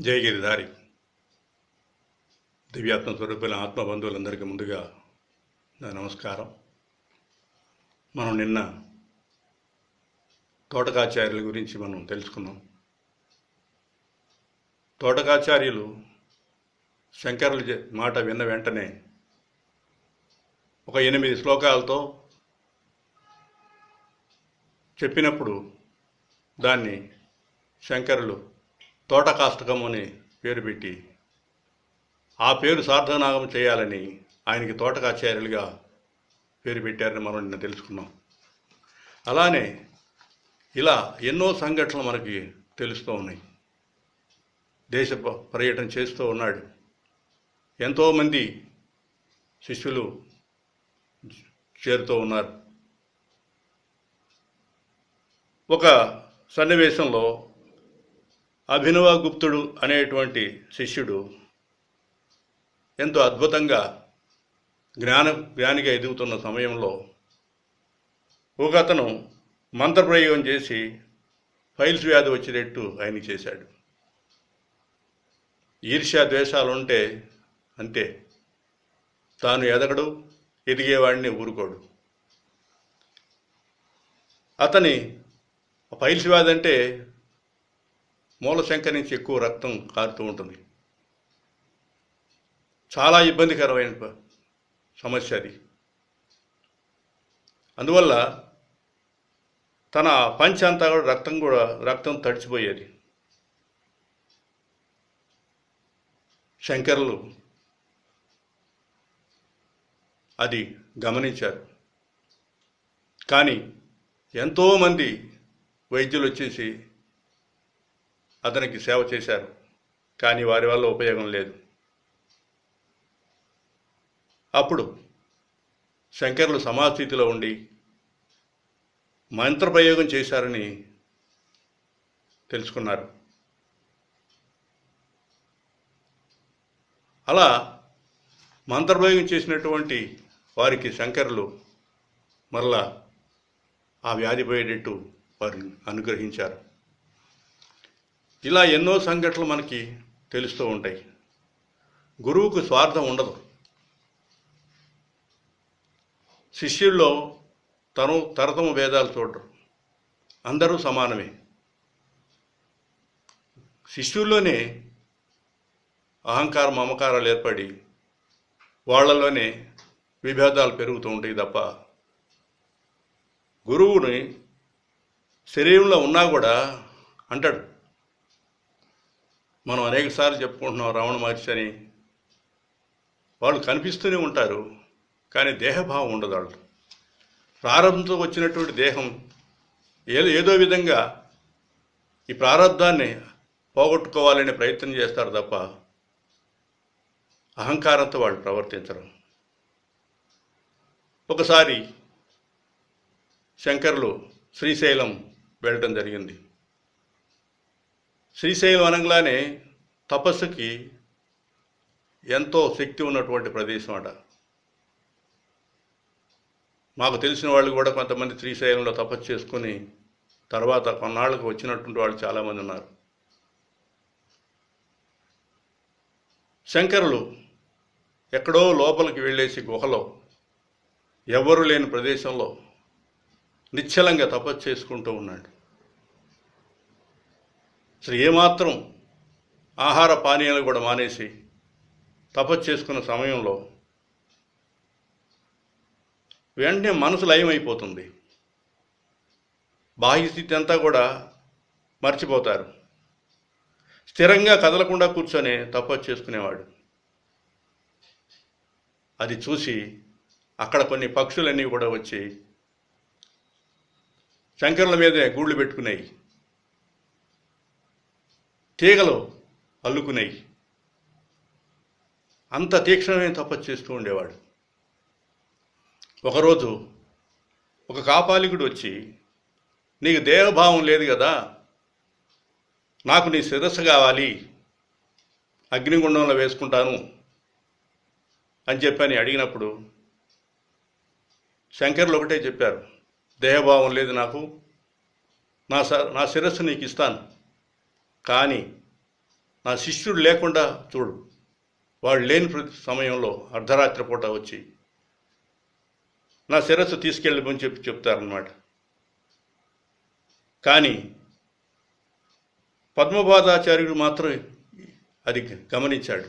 జయగిరిధారి దివ్యాత్మ స్వరూపుల ఆత్మ బంధువులందరికీ ముందుగా నా నమస్కారం. మనం నిన్న తోటకాచార్యుల గురించి మనం తెలుసుకున్నాం. తోటకాచార్యులు శంకరుల జ- మాట విన్న వెంటనే ఒక ఎనిమిది శ్లోకాలతో చెప్పినప్పుడు దాన్ని శంకరులు తోటకాష్టకం అని పేరు పెట్టి ఆ పేరు సార్థనాగం చేయాలని ఆయనకి తోటకాచార్యులుగా పేరు పెట్టారని మనం నిన్న తెలుసుకున్నాం. అలానే ఇలా ఎన్నో సంఘటనలు మనకి తెలుస్తూ ఉన్నాయి. దేశ పర్యటన చేస్తూ ఉన్నాడు. ఎంతోమంది శిష్యులు చేరుతూ ఉన్నారు. ఒక సన్నివేశంలో అభినవగుప్తుడు అనేటువంటి శిష్యుడు ఎంతో అద్భుతంగా జ్ఞాన జ్ఞానిగా ఎదుగుతున్న సమయంలో ఒక అతను మంత్రప్రయోగం చేసి ఫైల్స్ వ్యాధి వచ్చేటట్టు ఆయన చేశాడు. ఈర్ష్యా ద్వేషాలు ఉంటే అంతే. తాను ఎదగడు ఎదిగేవాడిని ఊరుకోడు. అతని ఫైల్స్ వ్యాధి అంటే మూల మూలశంక నుంచి ఎక్కువ రక్తం కారుతూ ఉంటుంది. చాలా ఇబ్బందికరమైన ప- సమస్య అది. అందువల్ల తన పంచ అంతా కూడా రక్తం కూడా రక్తం తడిచిపోయేది. శంకరులు అది గమనించారు. కానీ ఎంతోమంది వైద్యులు వచ్చేసి అతనికి సేవ చేశారు కానీ వారి వల్ల ఉపయోగం లేదు. అప్పుడు శంకరులు సమాస్థితిలో ఉండి మంత్రప్రయోగం చేశారని తెలుసుకున్నారు. అలా మంత్రప్రయోగం చేసినటువంటి వారికి శంకరులు మరలా ఆ వ్యాధి పోయేటట్టు వారిని అనుగ్రహించారు. ఇలా ఎన్నో సంఘటనలు మనకి తెలుస్తూ ఉంటాయి. గురువుకు స్వార్థం ఉండదు. శిష్యుల్లో తను తరతమ భేదాలు చూడరు. అందరూ సమానమే. శిష్యుల్లోనే అహంకారం మమకారాలు ఏర్పడి వాళ్ళలోనే విభేదాలు పెరుగుతూ ఉంటాయి తప్ప గురువుని శరీరంలో ఉన్నా కూడా అంటాడు. మనం అనేకసార్లు చెప్పుకుంటున్నాం రావణ మహర్షి అని. వాళ్ళు కనిపిస్తూనే ఉంటారు కానీ దేహభావం ఉండదు వాళ్ళు ప్రారంభంతో వచ్చినటువంటి దేహం ఏదో ఏదో విధంగా ఈ ప్రారంధాన్ని పోగొట్టుకోవాలనే ప్రయత్నం చేస్తారు తప్ప అహంకారంతో వాళ్ళు ప్రవర్తించరు. ఒకసారి శంకర్లు శ్రీశైలం వెళ్ళటం జరిగింది. శ్రీశైలం అనగానే తపస్సుకి ఎంతో శక్తి ఉన్నటువంటి ప్రదేశం అట. మాకు తెలిసిన వాళ్ళు కూడా కొంతమంది శ్రీశైలంలో తపస్సు చేసుకుని తర్వాత కొన్నాళ్ళకు వచ్చినటువంటి వాళ్ళు చాలామంది ఉన్నారు. శంకరులు ఎక్కడో లోపలికి వెళ్ళేసి గుహలో ఎవ్వరూ లేని ప్రదేశంలో నిశ్చలంగా తపస్సు చేసుకుంటూ ఉన్నాడు. అసలు ఏమాత్రం ఆహార పానీయాలు కూడా మానేసి తపస్సు చేసుకున్న సమయంలో వెంటనే మనసు లయమైపోతుంది. బాహ్యస్థితి అంతా కూడా మర్చిపోతారు. స్థిరంగా కదలకుండా కూర్చొని తపస్సు చేసుకునేవాడు. అది చూసి అక్కడ కొన్ని పక్షులన్నీ కూడా వచ్చి శంకరుల మీదే గూళ్ళు పెట్టుకున్నాయి తీగలు అల్లుకున్నాయి అంత తీక్షణమైన తపస్సు చేస్తూ ఉండేవాడు. ఒకరోజు ఒక కాపాలికుడు వచ్చి నీకు దేహభావం లేదు కదా నాకు నీ శిరస్సు కావాలి అగ్నిగుండంలో వేసుకుంటాను అని చెప్పని అడిగినప్పుడు శంకర్లు ఒకటే చెప్పారు దేహభావం లేదు నాకు నా స నా శిరస్సు నీకు ఇస్తాను కానీ నా శిష్యుడు లేకుండా చూడు. వాడు లేని ప్రతి సమయంలో అర్ధరాత్రి పూట వచ్చి నా శిరస్సు తీసుకెళ్ళమని చెప్పి చెప్తారనమాట కానీ పద్మపాదాచార్యుడు మాత్రం అది గమనించాడు.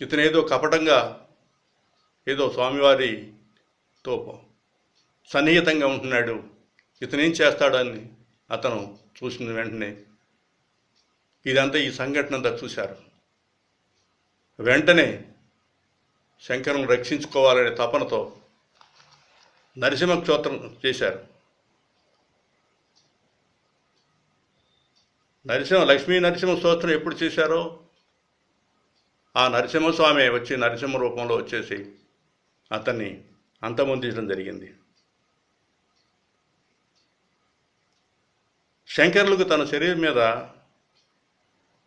ఇతను ఏదో కపటంగా ఏదో స్వామివారితో సన్నిహితంగా ఉంటున్నాడు. ఇతను ఏం చేస్తాడని అతను చూసిన వెంటనే ఇదంతా ఈ సంఘటన అంతా చూశారు. వెంటనే శంకరం రక్షించుకోవాలనే తపనతో నరసింహ క్షోత్రం చేశారు. నరసింహ లక్ష్మీ నరసింహ స్తోత్రం ఎప్పుడు చేశారో? ఆ నరసింహస్వామి వచ్చి నరసింహ రూపంలో వచ్చేసి అతన్ని అంతమొందించడం జరిగింది. శంకరులకు తన శరీరం మీద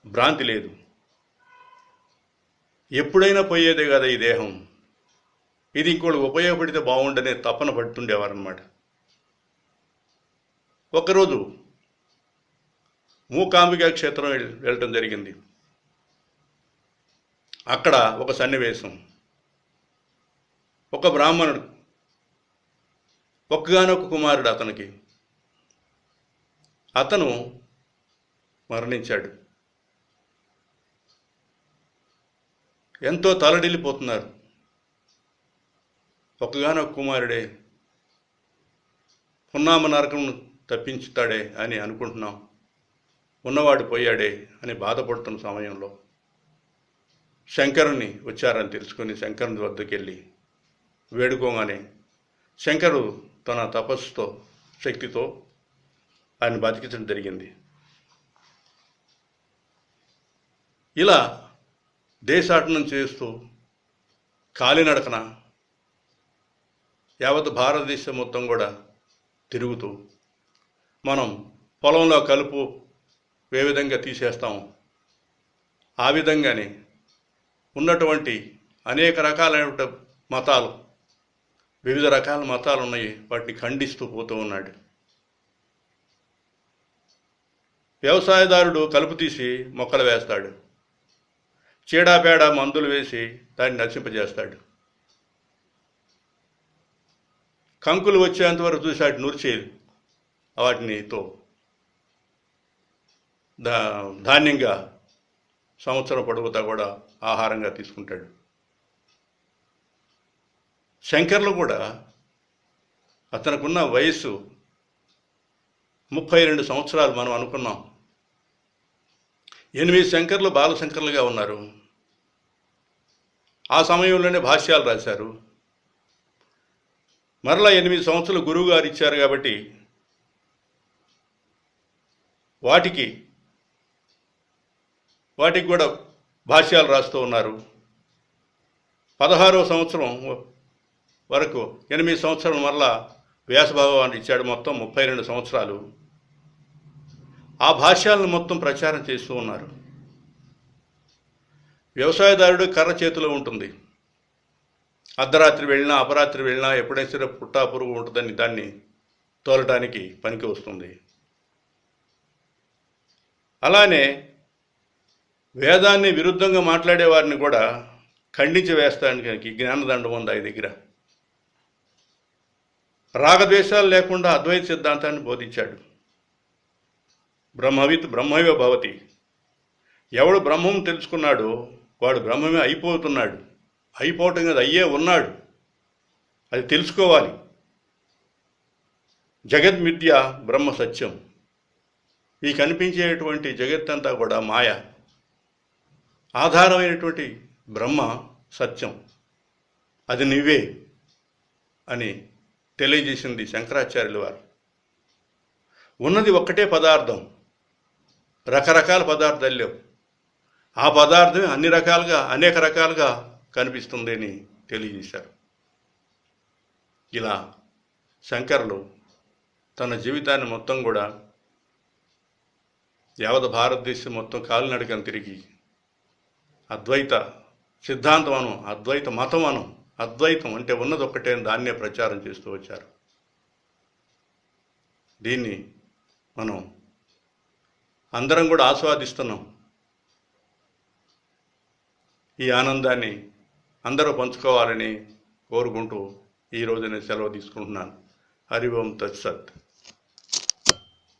భ్రాంతి లేదు. ఎప్పుడైనా పోయేదే కదా ఈ దేహం. ఇది ఇంకోటి ఉపయోగపడితే బాగుండనే తపన పడుతుండేవారనమాట ఒకరోజు మూకాంబికా క్షేత్రం వెళ్ళటం జరిగింది. అక్కడ ఒక సన్నివేశం. ఒక బ్రాహ్మణుడు ఒక్కగానొక్క కుమారుడు అతనికి. అతను మరణించాడు. ఎంతో తలడిల్లిపోతున్నారు. ఒక్కగానొక్క కుమారుడే పున్నామ నరకం తప్పించుతాడే అని అనుకుంటున్నాం. ఉన్నవాడు పోయాడే అని బాధపడుతున్న సమయంలో శంకరుని వచ్చారని తెలుసుకొని శంకరుని వద్దకు వెళ్ళి వేడుకోగానే శంకరు తన తపస్సుతో శక్తితో ఆయన బతికించడం జరిగింది. ఇలా దేశాటనం చేస్తూ కాలినడకన యావత్ భారతదేశం మొత్తం కూడా తిరుగుతూ మనం పొలంలో కలుపు ఏ విధంగా తీసేస్తాం? ఆ విధంగానే ఉన్నటువంటి అనేక రకాలైన మతాలు వివిధ రకాల మతాలు ఉన్నాయి. వాటిని ఖండిస్తూ పోతూ ఉన్నాడు. వ్యవసాయదారుడు కలుపు తీసి మొక్కలు వేస్తాడు. చీడాపేడ మందులు వేసి దాన్ని నశింపజేస్తాడు. కంకులు వచ్చేంత వరకు చూసి నురిచేది వాటినితో దా ధాన్యంగా సంవత్సరం పొడుగుతా కూడా ఆహారంగా తీసుకుంటాడు. శంకర్లు కూడా అతనుకున్న వయస్సు ముప్పై రెండు సంవత్సరాలు మనం అనుకున్నాం. ఎనిమిది శంకర్లు బాలశంకర్లుగా ఉన్నారు. ఆ సమయంలోనే భాష్యాలు రాశారు. మరలా ఎనిమిది సంవత్సరాలు గురువు గారు ఇచ్చారు కాబట్టి వాటికి వాటికి కూడా భాష్యాలు రాస్తూ ఉన్నారు. పదహారవ సంవత్సరం వరకు ఎనిమిది సంవత్సరాలు మరలా వ్యాసభగవాన్ ఇచ్చాడు. మొత్తం ముప్పై రెండు సంవత్సరాలు. ఆ భాష్యాలను మొత్తం ప్రచారం చేస్తూ ఉన్నారు. వ్యవసాయదారుడు కర్ర చేతిలో ఉంటుంది. అర్ధరాత్రి వెళ్ళినా అపరాత్రి వెళ్ళినా ఎప్పుడైనా సరే పుట్టా పురుగు ఉంటుందని దాన్ని తోలటానికి పనికి వస్తుంది. అలానే వేదాన్ని విరుద్ధంగా మాట్లాడే వారిని కూడా ఖండించి వేస్తానికి జ్ఞానదండం ఉంది ఆయన దగ్గర. రాగద్వేషాలు లేకుండా అద్వైత సిద్ధాంతాన్ని బోధించాడు. బ్రహ్మవిత్ బ్రహ్మైవ భవతి. ఎవడు బ్రహ్మం తెలుసుకున్నాడో వాడు బ్రహ్మమే అయిపోతున్నాడు. అయిపోవటం కదా అయ్యే ఉన్నాడు. అది తెలుసుకోవాలి. జగద్మిథ్య బ్రహ్మ సత్యం. ఈ కనిపించేటువంటి జగత్తంతా కూడా మాయ. ఆధారమైనటువంటి బ్రహ్మ సత్యం. అది నువ్వే అని తెలియజేసింది శంకరాచార్యుల వారు. ఉన్నది ఒక్కటే పదార్థం. రకరకాల పదార్థాలు లేవు. ఆ పదార్థమే అన్ని రకాలుగా అనేక రకాలుగా కనిపిస్తుంది అని తెలియజేశారు. ఇలా శంకరులు తన జీవితాన్ని మొత్తం కూడా యావత్ భారతదేశం మొత్తం కాలినడకను తిరిగి అద్వైత సిద్ధాంతం అను అద్వైత మతం అను అద్వైతం అంటే ఉన్నది ఒక్కటే అని దాన్నే ప్రచారం చేస్తూ వచ్చారు. దీన్ని మనం అందరం కూడా ఆస్వాదిస్తున్నాం. ఈ ఆనందాన్ని అందరూ పంచుకోవాలని కోరుకుంటూ ఈ రోజున సెలవు తీసుకుంటున్నాను. హరి ఓం తత్సత్.